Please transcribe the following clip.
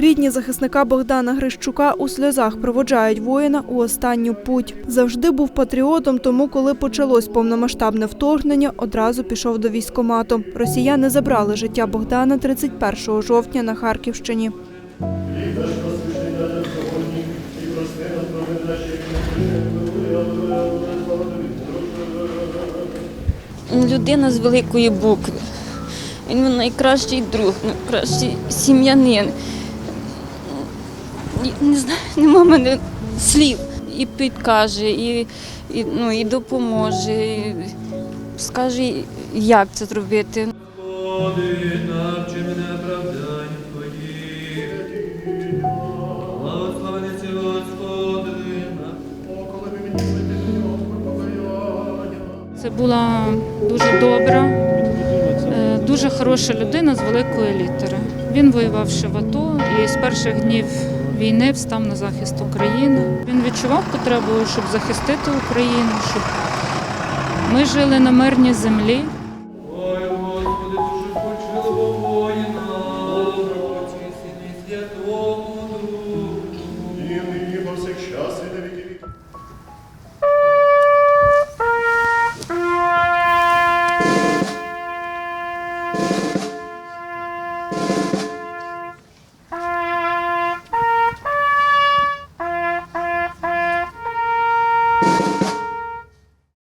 Рідні захисника Богдана Грищука у сльозах проводжають воїна у останню путь. Завжди був патріотом, тому коли почалось повномасштабне вторгнення, одразу пішов до військкомату. Росіяни забрали життя Богдана 31 жовтня на Харківщині. Людина з великої букви. Він найкращий друг, найкращий сім'янин. Не знаю, нема мене слів. І підкаже, і, і, ну, і допоможе, і скаже, як це зробити. Господи, навчи мене правдань Твоїх. Благословений Господи, Це була дуже добра, е, дуже хороша людина з великої літери. Він воював ще в АТО і з перших днів війни встав на захист України. Він відчував потребу, щоб захистити Україну, щоб ми жили на мирній землі. Святому Духу, і нині повсякчас і навіки.